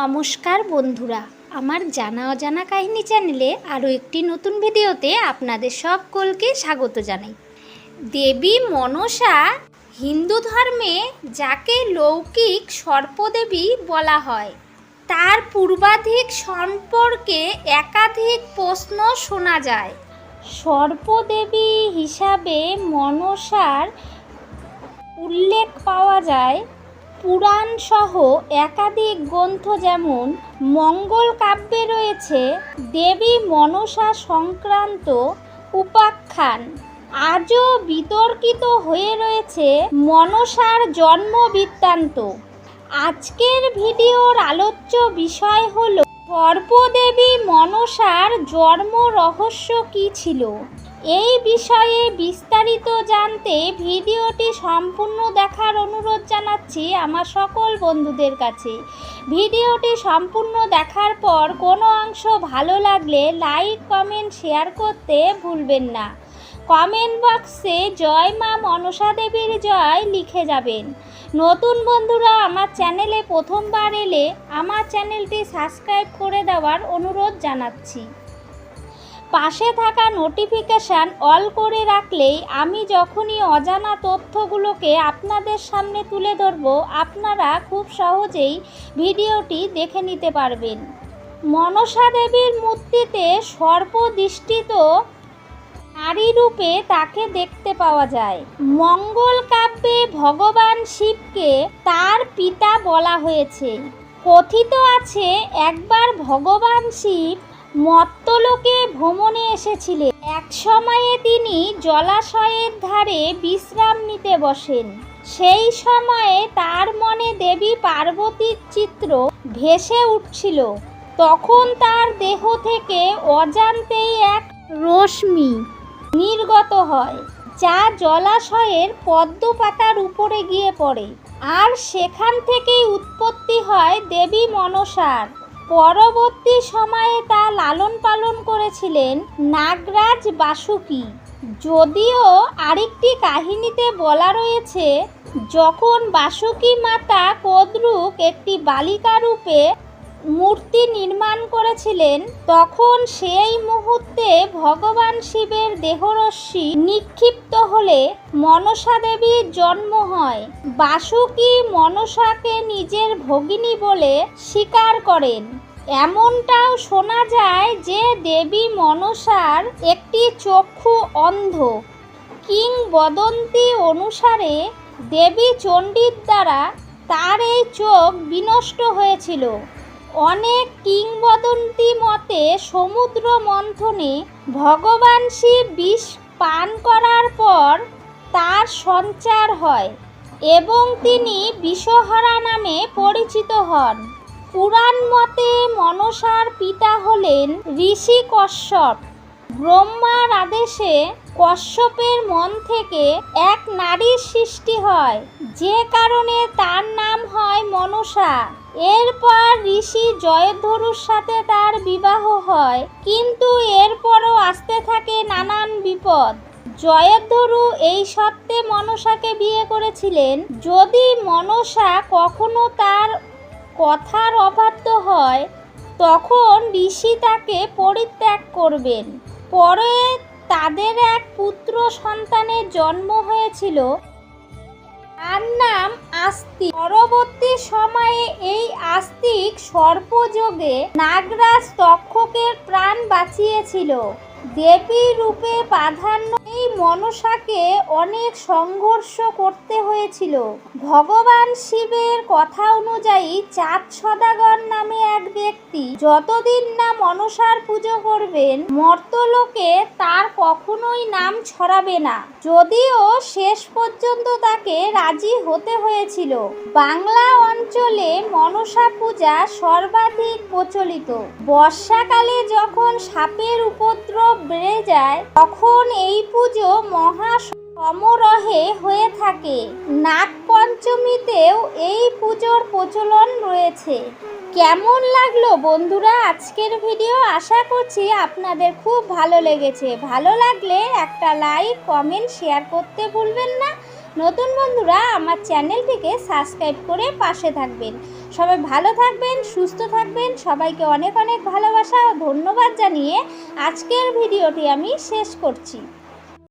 নমস্কার বন্ধুরা, আমার জানা অজানা কাহিনী চ্যানেলে আরও একটি নতুন ভিডিওতে আপনাদের সকলকে স্বাগত জানাই। দেবী মনসা হিন্দু ধর্মে যাকে লৌকিক সর্পদেবী বলা হয়, তার পূর্বাধিক সম্পর্কে একাধিক প্রশ্ন শোনা যায়। সর্পদেবী হিসাবে মনসার উল্লেখ পাওয়া যায় পুরাণ সহ একাধিক গ্রন্থ যেমন মঙ্গল কাব্যে রয়েছে দেবী মনসা সংক্রান্ত উপাখ্যান। আজও বিতর্কিত হয়ে রয়েছে মনসার জন্ম বৃত্তান্ত। আজকের ভিডিওর আলোচ্য বিষয় হল, সর্পদেবী মনসার জন্ম রহস্য কী ছিল? এই বিষয়ে বিস্তারিত জানতে ভিডিওটি সম্পূর্ণ দেখার অনুরোধ জানাচ্ছি আমার সকল বন্ধুদের কাছে। ভিডিওটি সম্পূর্ণ দেখার পর কোনো অংশ ভালো লাগলে লাইক, কমেন্ট, শেয়ার করতে ভুলবেন না। কমেন্ট বক্সে জয় মা মনসা দেবীর জয় লিখে যাবেন। নতুন বন্ধুরা, আমার চ্যানেলে প্রথমবার এলে আমার চ্যানেলটি সাবস্ক্রাইব করে দেওয়ার অনুরোধ জানাচ্ছি। পাশে থাকা নোটিফিকেশান অল করে রাখলেই আমি যখনই অজানা তথ্যগুলোকে আপনাদের সামনে তুলে ধরব, আপনারা খুব সহজেই ভিডিওটি দেখে নিতে পারবেন। মনসা দেবীর মূর্তিতে সর্পদৃষ্টিত নারী রূপে তাকে দেখতে পাওয়া যায়। মঙ্গল কাব্যে ভগবান শিবকে তার পিতা বলা হয়েছে। কথিত আছে, একবার ভগবান শিব মত্তলোকে ভ্রমণে এসেছিলেন এক সময়ে তিনি জলাশয়ের ধারে বিশ্রাম নিতে বসেন। সেই সময়ে তার মনে দেবী পার্বতীর চিত্র ভেসে উঠছিল। তখন তার দেহ থেকে অজান্তেই এক রশ্মি নির্গত হয়, যা জলাশয়ের পদ্ম পাতার উপরে গিয়ে পড়ে। আর সেখান থেকেই উৎপত্তি হয় দেবী মনসার। পরবর্তী সময়ে তা লালন পালন করেছিলেন নাগরাজ বাসুকি। যদিও আরেকটি কাহিনীতে বলা রয়েছে, যখন বাসুকি মাতা কদ্রুক একটি বালিকা রূপে মূর্তি নির্মাণ করেছিলেন, তখন সেই মুহূর্তে ভগবান শিবের দেহরশ্মি নিক্ষিপ্ত হলে মনসা দেবীর জন্ম হয়। বাসুকি মনসাকে নিজের ভগিনী বলে স্বীকার করেন। এমনটাও শোনা যায় যে দেবী মনসার একটি চক্ষু অন্ধ। কিংবদন্তি অনুসারে দেবী চণ্ডীর দ্বারা তার এই চোখ বিনষ্ট হয়েছিল। অনেক কিংবদন্তি মতে সমুদ্র মন্থনে ভগবান শিব বিষ পান করার পর তার সঞ্চার হয় এবং তিনি বিষহরা নামে পরিচিত হন। পুরাণ মতে মনসার পিতা হলেন ঋষি কশ্যপ। ব্রহ্মার আদেশে কশ্যপের মন থেকে এক নারীর সৃষ্টি হয়, যে কারণে তার নাম হয় মনসা। এরপর ঋষি জয়ধরুর সাথে তার বিবাহ হয়, কিন্তু এরপরও আসতে থাকে নানান বিপদ। জয়ধরু এই সত্ত্বে মনসাকে বিয়ে করেছিলেন। যদি মনসা কখনো তার কথার অবাধ্য হয়, তখন ঋষি তাকে পরিত্যাগ করবেন। পরে তাদের এক পুত্র সন্তানের জন্ম হয়েছিল। তার নাম আস্তিক। পরবর্তী সময়ে এই আস্তিক সর্পযোগে নাগরাজ তক্ষকের প্রাণ বাঁচিয়েছিল। দেবী রূপে প্রাধান্য মনসাকে অনেক সংঘর্ষ করতে হয়েছিল। ভগবান শিবের কথা অনুযায়ী চাঁদ সদাগর নামে এক ব্যক্তি যতদিন না মনসার পুজো করবেন, মর্তলোকে তার কখনোই নাম ছড়াবে না। যদিও শেষ পর্যন্ত তাকে রাজি হতে হয়েছিল। বাংলা অঞ্চলে মনসা পূজা সর্বাধিক প্রচলিত। বর্ষাকালে যখন সাপের উপদ্রব বেড়ে যায়, তখন এই পুজো মহা সমারোহে হয়ে থাকে। নাগ পঞ্চমীতেও এই পুজোর প্রচলন রয়েছে। কেমন লাগল বন্ধুরা আজকের ভিডিও? আশা করছি আপনাদের খুব ভালো লেগেছে। ভালো লাগলে একটা লাইক, কমেন্ট, শেয়ার করতে ভুলবেন না। নতুন বন্ধুরা, আমার চ্যানেলটিকে সাবস্ক্রাইব করে পাশে থাকবেন। সবাই ভালো থাকবেন, সুস্থ থাকবেন, সবাইকে অনেক অনেক ভালোবাসা ও ধন্যবাদ জানিয়ে আজকের ভিডিওটি আমি শেষ করছি।